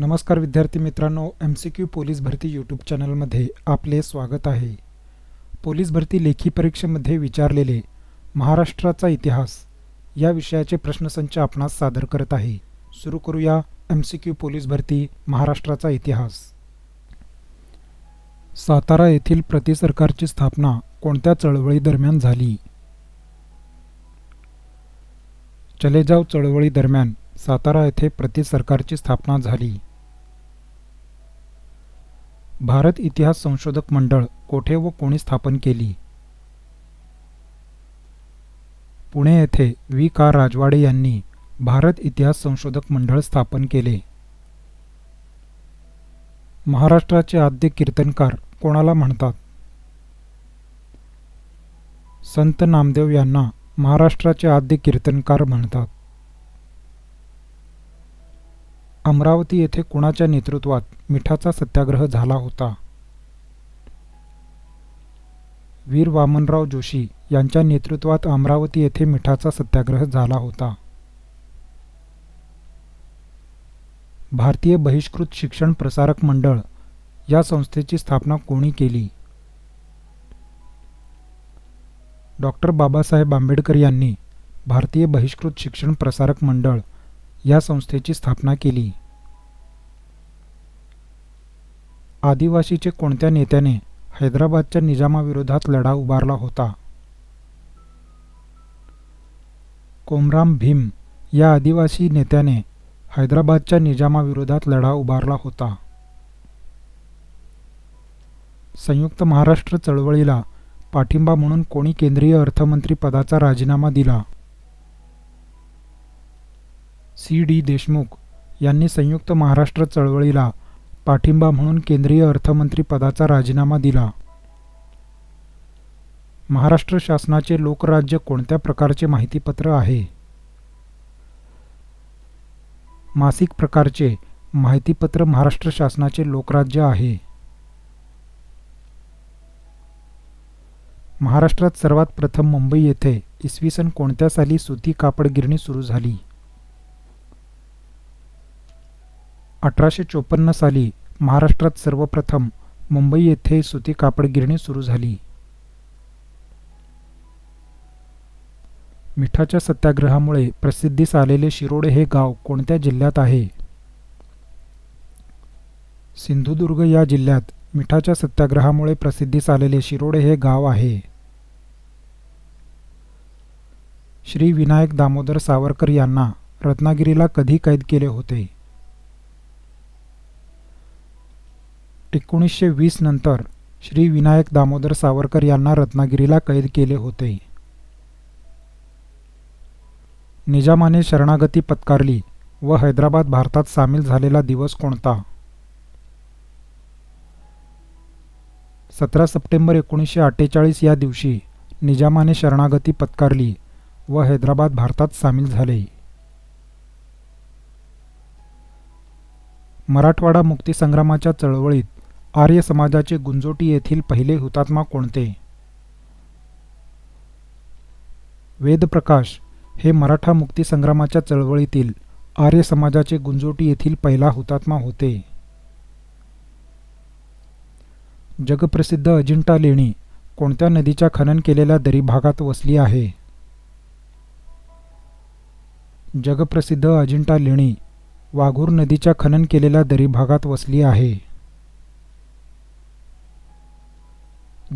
नमस्कार विद्यार्थी मित्रांनो एम सी क्यू पोलीस भरती यूट्यूब चॅनलमध्ये आपले स्वागत आहे. पोलीस भरती लेखी परीक्षेमध्ये विचारलेले महाराष्ट्राचा इतिहास या विषयाचे प्रश्नसंच आपणास सादर करत आहे. सुरू करूया एम सी क्यू पोलीस भरती महाराष्ट्राचा इतिहास. सातारा येथील प्रतिसरकारची स्थापना कोणत्या चळवळीदरम्यान झाली? चले जाव सातारा येथे प्रतिसरकारची स्थापना झाली. भारत इतिहास संशोधक मंडळ कोठे व कोणी स्थापन केली? पुणे येथे वी का. राजवाडे यांनी भारत इतिहास संशोधक मंडळ स्थापन केले. महाराष्ट्राचे आद्य कीर्तनकार कोणाला म्हणतात? संत नामदेव यांना महाराष्ट्राचे आद्य कीर्तनकार म्हणतात. अमरावती येथे कुणाच्या नेतृत्वात मिठाचा सत्याग्रह झाला होता? वीर वामनराव जोशी यांच्या नेतृत्वात अमरावती येथे मिठाचा सत्याग्रह झाला होता. भारतीय बहिष्कृत शिक्षण प्रसारक मंडळ या संस्थेची स्थापना कोणी केली? डॉक्टर बाबासाहेब आंबेडकर यांनी भारतीय बहिष्कृत शिक्षण प्रसारक मंडळ या संस्थेची स्थापना केली. आदिवासीचे कोणत्या नेत्याने हैदराबादच्या निजामाविरोधात लढा उभारला होता? कोमराम भीम या आदिवासी नेत्याने हैदराबादच्या निजामाविरोधात लढा उभारला होता. संयुक्त महाराष्ट्र चळवळीला पाठिंबा म्हणून कोणी केंद्रीय अर्थमंत्री पदाचा राजीनामा दिला? सी डी देशमुख यांनी संयुक्त महाराष्ट्र चळवळीला पाठिंबा म्हणून केंद्रीय अर्थमंत्री पदाचा राजीनामा दिला. महाराष्ट्र शासनाचे लोकराज्य कोणत्या प्रकारचे माहितीपत्र आहे? मासिक प्रकारचे माहितीपत्र महाराष्ट्र शासनाचे लोकराज्य आहे. महाराष्ट्रात सर्वात प्रथम मुंबई येथे इसवी सन कोणत्या साली सुती कापड गिरणी सुरू झाली? अठराशे चोपन्न साली महाराष्ट्रात सर्वप्रथम मुंबई येथे सुती कापड गिरणी सुरू झाली. मिठाच्या सत्याग्रहामुळे प्रसिद्धीस आलेले शिरोडे हे गाव कोणत्या जिल्ह्यात आहे? सिंधुदुर्ग या जिल्ह्यात मिठाच्या सत्याग्रहामुळे प्रसिद्धीस आलेले शिरोडे हे गाव आहे. श्री विनायक दामोदर सावरकर यांना रत्नागिरीला कधी कैद केले होते? एकोणीसशे वीस नंतर श्री विनायक दामोदर सावरकर यांना रत्नागिरीला कैद केले होते. निजामाने शरणागती पत्कारली व हैदराबाद भारतात सामील झालेला दिवस कोणता? सतरा सप्टेंबर एकोणीसशे अठ्ठेचाळीस या दिवशी निजामाने शरणागती पत्कारली व हैदराबाद भारतात सामील झाले. मराठवाडा मुक्तीसंग्रामाच्या चळवळीत आर्य समाजाचे गुंजोटी येथील पहिले हुतात्मा कोणते? वेदप्रकाश हे मराठा मुक्तीसंग्रामाच्या चळवळीतील आर्य समाजाचे गुंजोटी येथील पहिला हुतात्मा होते. जगप्रसिद्ध अजिंठा लेणी कोणत्या नदीच्या खनन केलेल्या दरी भागात वसली आहे? जगप्रसिद्ध अजिंठा लेणी वाघूर नदीच्या खनन केलेल्या दरी भागात वसली आहे.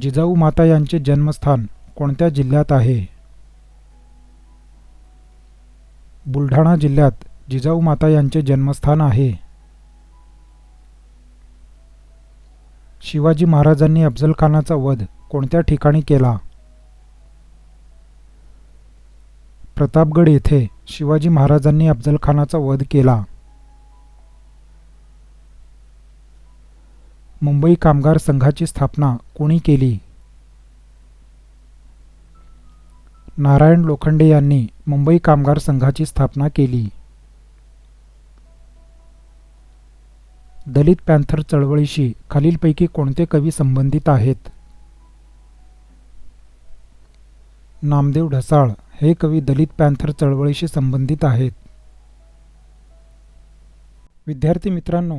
जिजाऊ माता यांचे जन्मस्थान कोणत्या जिल्ह्यात आहे? बुलढाणा जिल्ह्यात जिजाऊ माता यांचे जन्मस्थान आहे. शिवाजी महाराजांनी अफजलखानाचा वध कोणत्या ठिकाणी केला? प्रतापगड येथे शिवाजी महाराजांनी अफजलखानाचा वध केला. मुंबई कामगार संघाची स्थापना कोणी केली? नारायण लोखंडे यांनी मुंबई कामगार संघाची स्थापना केली. दलित पॅन्थर चळवळीशी खालीलपैकी कोणते कवी संबंधित आहेत? नामदेव ढसाळ हे कवी दलित पॅन्थर चळवळीशी संबंधित आहेत. विद्यार्थी मित्रांनो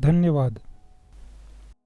धन्यवाद.